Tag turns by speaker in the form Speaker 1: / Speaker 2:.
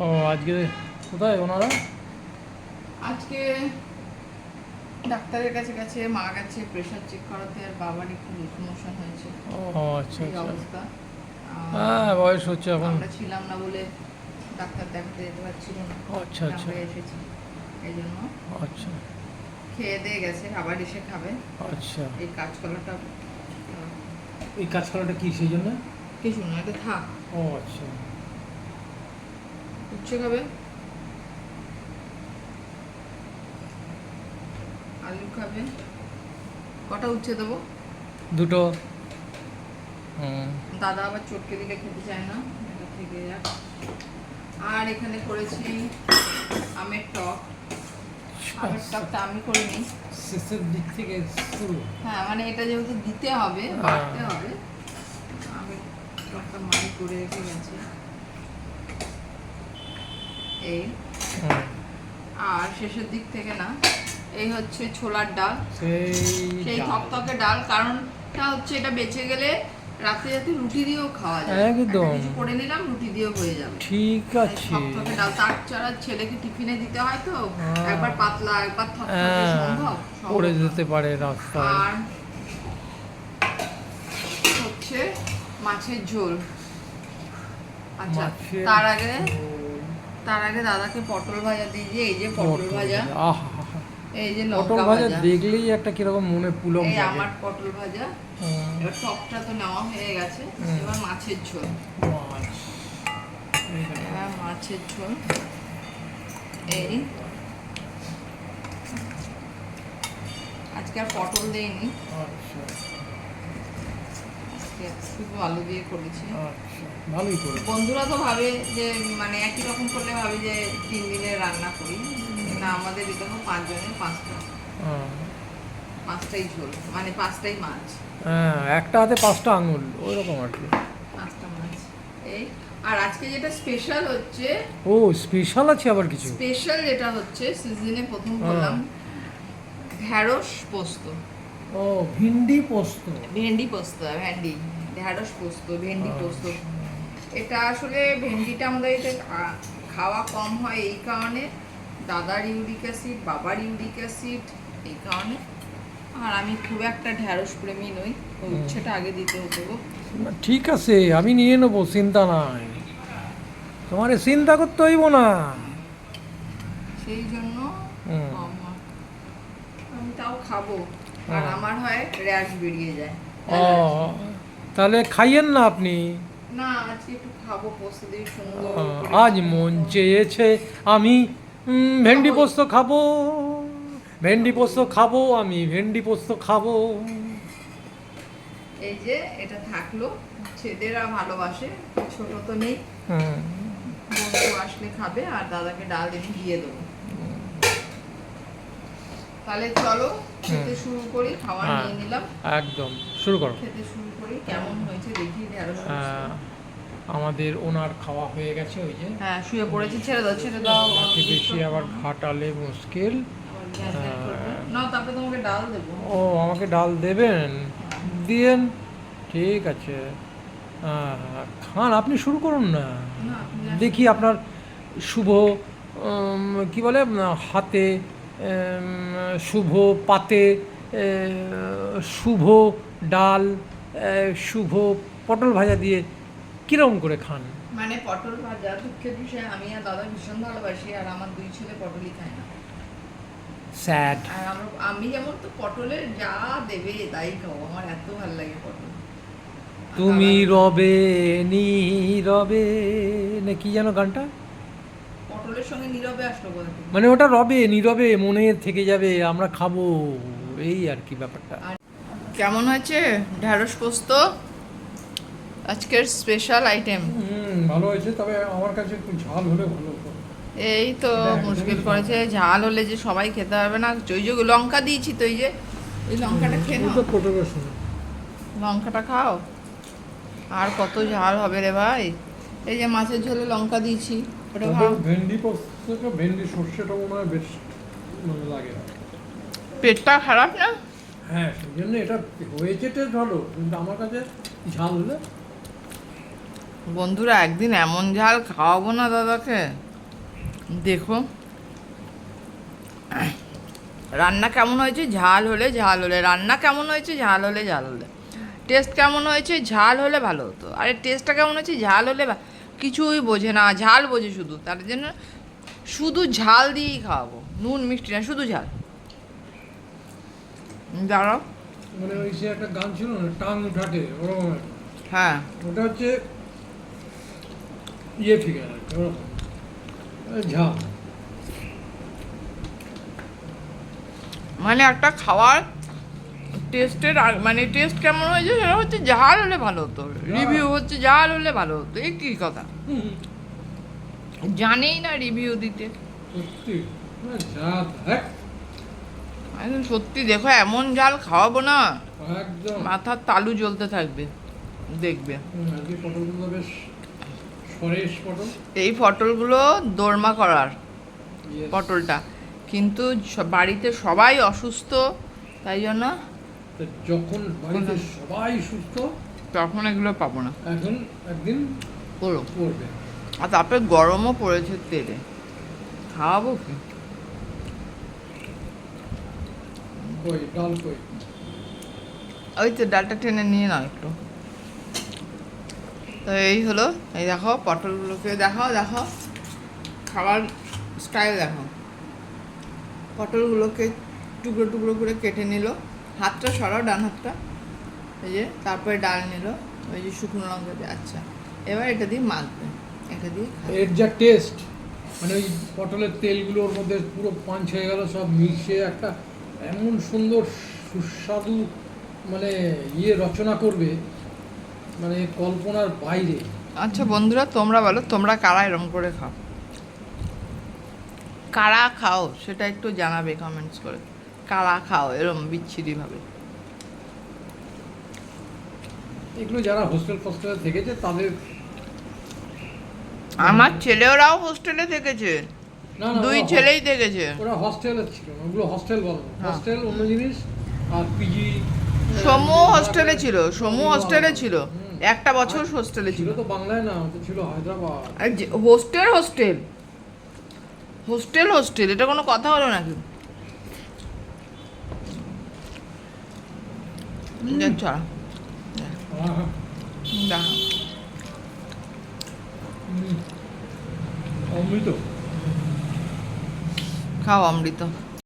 Speaker 1: ও আজকে কোথায় ওনারা?
Speaker 2: আজকে ডাক্তারের কাছে গেছে মা গেছে প্রেশার চেক করাতে আর বাবার একটু লুজ মোশন হয়েছে।
Speaker 1: ও আচ্ছা আচ্ছা।
Speaker 2: অবস্থা।
Speaker 1: হ্যাঁ বয়স হচ্ছে এখন।
Speaker 2: আমরা ছিলাম না বলে ডাক্তার দেখাতে যেতে পারছিল না।
Speaker 1: আচ্ছা আচ্ছা।
Speaker 2: এসেছি এই জন্য।
Speaker 1: আচ্ছা।
Speaker 2: খেয়ে দিয়ে গেছে আবার এসে খাবে।
Speaker 1: আচ্ছা।
Speaker 2: এই কাঁচকলাটা
Speaker 1: এই কাঁচকলাটা কি সেই জন্য?
Speaker 2: কিছু না এটা থাক।
Speaker 1: ও আচ্ছা।
Speaker 2: উচ্ছে খাবে আলু খাবে কটা উচ্ছে দেবো?
Speaker 1: দুটো।
Speaker 2: দাদা আবার চটকে দিলে খেতে চায় না এটা থেকে যাক। আর এখানে করেছি আমের টক। আমের টকটা আমি করিনি
Speaker 1: শেষের দিক থেকে শুরু।
Speaker 2: হ্যাঁ মানে এটা যেহেতু দিতে হবে
Speaker 1: হ্যাঁ।
Speaker 2: বাড়তে হবে আমের টকটা মাই করে রেখে গেছে। এই। আর শেষের দিক থেকে না এই হচ্ছে ছোলার ডাল।
Speaker 1: সেই
Speaker 2: থকথকে ডাল কারণটা হচ্ছে এটা বেঁচে গেলে রাতে যাতে রুটি দিয়েও খাওয়া যায়।
Speaker 1: একদম।
Speaker 2: কিছু করে নিলাম রুটি দিয়েও হয়ে যাবে।
Speaker 1: ঠিক আছে।
Speaker 2: থকথকে ডাল তার ছাড়া ছেলেকে টিফিনে দিতে হয় তো
Speaker 1: হ্যাঁ।
Speaker 2: একবার পাতলা একবার থকথকে
Speaker 1: হ্যাঁ।
Speaker 2: সম্ভব
Speaker 1: পড়ে যেতে পারে রাস্তায়।
Speaker 2: আর হচ্ছে মাছের ঝোল। আচ্ছা তার আগে। তার আগে দাদাকে পটল ভাজা দিয়ে এই যে পটল ভাজা।
Speaker 1: আহা
Speaker 2: এই যে
Speaker 1: পটল ভাজা দেখলেই একটা কীরকম মনে পুলক
Speaker 2: এই আমার পটল ভাজা। এবার টকটা তো নেওয়া হয়ে গেছে এবার মাছের ঝোল।
Speaker 1: মাছ।
Speaker 2: মাছের ঝোল। এই। আজকে আর পটল দেইনি।
Speaker 1: আচ্ছা।
Speaker 2: আজকে শুধু আলু দিয়ে করেছি।
Speaker 1: আচ্ছা ভালোই করে
Speaker 2: বন্ধুরা তো ভাবে যে মানে একই রকম করলে ভাবে যে তিন দিনের রান্না করি। না আমাদের এরকম পাঁচজনের পাঁচটা।
Speaker 1: হ্যাঁ।
Speaker 2: পাঁচটাই ঝোল মানে পাঁচটাই মাছ।
Speaker 1: হ্যাঁ একটা হাতে পাঁচটা আঙুল ওই রকম আর কি।
Speaker 2: পাঁচটা মাছ। এই আর আজকে যেটা স্পেশাল হচ্ছে
Speaker 1: ও স্পেশাল আছে আবার কিছু?
Speaker 2: স্পেশাল যেটা হচ্ছে সিজনে প্রথম
Speaker 1: হ্যাঁ।
Speaker 2: করলাম ঢ্যাঁড়স পোস্ত।
Speaker 1: ও ভিন্ডি পোস্ত।
Speaker 2: ভেন্ডি পোস্ত ভেন্ডি ঢ্যাঁড়স পোস্ত ভেন্ডি পোস্ত। এটা আসলে ভেন্ডিটা আমাদের খা- খাওয়া কম হয় এই কারণে। দাদার ইউরিক অ্যাসিড বাবার ইউরিক অ্যাসিড এই কারণে। আর আমি খুব একটা ঢ্যাঁড়স প্রেমী নই ওই উচ্ছেটা আগে দিতে হতো গো।
Speaker 1: না, ঠিক আছে আমি নিয়ে নেব চিন্তা নাই। তোমার চিন্তা করতে হইব না।
Speaker 2: সেই জন্য
Speaker 1: হুম।
Speaker 2: আমার- আমি তাও খাব। আর আমার হয় র্যাশ বেরিয়ে যায়।
Speaker 1: ও তাহলে খাইয়েন না আপনি?
Speaker 2: না আজকে একটু খাব পোস্ত দিয়ে সুন্দর
Speaker 1: আজ মন চেয়েছে আমি ভেন্ডি পোস্ত খাব। ভেন্ডি পোস্ত খাব আমি ভেন্ডি পোস্ত খাব।
Speaker 2: এই যে এটা থাকল। ছেলেরা ভালোবাসে ছোট তো নেই।
Speaker 1: হুম,
Speaker 2: বন্ধু আসলে খাবে আর দাদাকে ডাল এনে দিয়ে দেবো। তাহলে চলো খেতে শুরু করি খাবার
Speaker 1: হ্যাঁ।
Speaker 2: নিয়ে নিলাম।
Speaker 1: একদম শুরু করো।
Speaker 2: খেতে শুরু করি কেমন হয়েছে দেখি ঢেঁড়স
Speaker 1: আমাদের ওনার খাওয়া হয়ে গেছে ওই যে।
Speaker 2: হ্যাঁ শুয়ে পড়েছি ছেড়ে দাও ছেড়ে দাও।
Speaker 1: বেশি আবার ঘাটালে মুশকিল।
Speaker 2: না তারপরে তোমাকে ডাল দেবো।
Speaker 1: ও আমাকে ডাল দেবেন? দিয়েন। ঠিক আছে। খান আপনি শুরু করুন না। দেখি আপনার শুভ কি বলে হাতে শুভ পাতে শুভ ডাল শুভ পটল ভাজা দিয়ে কীরকম করে খান?
Speaker 2: মানে পটল ভাজা দুঃখের বিষয় আমি আর দাদা ভীষণ ভালোবাসি আর আমার দুই ছেলে পটলই খায় না।
Speaker 1: স্যাড।
Speaker 2: আর আমি যেমন তো পটলের যা দেবে তাই খাব আমার এত ভালো লাগে পটল।
Speaker 1: তুমি রবে নি রবে না কি যেন গানটা
Speaker 2: পটলের সঙ্গে নীরবে আসলো কোথা থেকে?
Speaker 1: মানে ওটা রবে নীরবে মনে থেকে যাবে আমরা খাব এই আর কি ব্যাপারটা।
Speaker 2: কেমন হয়েছে? ঢ্যাঁড়স পোস্ত? আজকের স্পেশাল আইটেম
Speaker 1: হুম ভালো হয়েছে তবে আমার কাছে একটু ঝাল হলে ভালো
Speaker 2: এই তো মুশকিল করেছে ঝাল হলে যে সবাই খেতে পারবে না ওই যে লঙ্কা দিয়েছি তো এই যে এই লঙ্কাটা খেয়ে নাও।
Speaker 1: তো
Speaker 2: লঙ্কাটা খাও। আর কত ঝাল হবে রে ভাই। এই যে মাছের ঝোলে লঙ্কা দিয়েছি।
Speaker 1: ভেন্ডি পোস্তটা ভেন্ডি সর্ষেটা মনে হয় বেশ মানে লাগে
Speaker 2: পেটটা খারাপ না?
Speaker 1: হ্যাঁ সেই জন্য এটা হয়েছে টেস্ট ভালো কিন্তু আমার কাছে ঝাল হলে
Speaker 2: বন্ধুরা একদিন এমন ঝাল খাওয়াবো না দাদাকে। দেখো। রান্না কেমন হয়েছে? ঝাল হলে ঝাল হলে রান্না কেমন হয়েছে? ঝাল হলে ঝাল হলে। টেস্ট কেমন হয়েছে? ঝাল হলে ভালো হতো। আরে টেস্টটা কেমন হয়েছে? ঝাল হলে কিছুই বোঝে না ঝাল বোঝে শুধু। তার জন্য শুধু ঝাল দিয়েই খাওয়াবো। নুন মিষ্টি না শুধু ঝাল। দাঁড়াও।
Speaker 1: মানে ওই সে একটা গান ছিল না টাং উঠাটে ওরকম
Speaker 2: হ্যাঁ।
Speaker 1: ওটা হচ্ছে ইয়ে ফিগার আর কি, ওরকম। এই ঝাল।
Speaker 2: মানে একটা খাওয়ার টেস্টের মানে টেস্ট কেমন হয়েছে সেটা হচ্ছে ঝাল হলে ভালো হতো। রিভিউ হচ্ছে ঝাল হলে ভালো হতো এই কী কথা? জানেই না রিভিউ দিতে।
Speaker 1: সত্যি? ঝাল
Speaker 2: দেখো। এমন জাল খাওয়াবো না। মাথার তালু জ্বলতে থাকবে দেখবে। এই পটলগুলো দোরমা করার পটলটা। কিন্তু বাড়িতে সবাই অসুস্থ তাই জন্য
Speaker 1: তা যখন বাড়িতে সবাই সুস্থ
Speaker 2: তখন এগুলো পাবো না।
Speaker 1: এখন একদিন
Speaker 2: করো।
Speaker 1: করবে।
Speaker 2: আর তারপরে গরমও পড়েছে তেলে। খাওয়াবো কি?
Speaker 1: কই ডাল কই?
Speaker 2: ওই তো ডালটা টেনে নিয়ে নাও একটু। তো এই হলো এই দেখো পটলগুলোকে দেখাও দেখো। খাবার স্টাইল দেখো। পটলগুলোকে টুকরো টুকরো করে কেটে নিল। হাতটা সরাও ডান হাতটা। এই যে তারপরে ডাল নিল। ওই যে শুকনো লঙ্কা দিয়ে আচ্ছা। এবার এটা দিয়ে মাখবে। এটা দিয়ে
Speaker 1: এর যা টেস্ট মানে ওই পটলের তেলগুলো ওর মধ্যে পুরো পাঞ্চ হয়ে গেল সব মিশে একটা এমন সুন্দর সুস্বাদু মানে ইয়ে রচনা করবে মানে কল্পনার বাইরে।
Speaker 2: আচ্ছা বন্ধুরা তোমরা বলো তোমরা কারা এরম করে খাও? কারা খাও? সেটা একটু জানাবে কমেন্টস করে। কারা খাও এরম বিচ্ছিরিভাবে।
Speaker 1: এগুলো যারা হোস্টেল ফোস্টেলে থেকেছে তাদের
Speaker 2: আমার ছেলেওরাও হোস্টেলে থেকেছে। দুই ছেলেই থেকেছে।
Speaker 1: ওরা হস্টেলে ছিল ওগুলো হস্টেল বলো।
Speaker 2: হ্যাঁ।
Speaker 1: হস্টেল অন্য জিনিস আর পিজি
Speaker 2: সমু হোস্টেলে ছিল সমু হোস্টেলে ছিল। একটা বছর হোস্টেলে
Speaker 1: ছিল
Speaker 2: ছিল।
Speaker 1: তো বাংলায় না তো ছিল Hyderabad.
Speaker 2: Hostel hostel hostel hostel এটা কোনো কথা হলো নাকি? দেখ চল
Speaker 1: আহা,
Speaker 2: দেখা
Speaker 1: হুম, অমৃত
Speaker 2: খাও অমৃত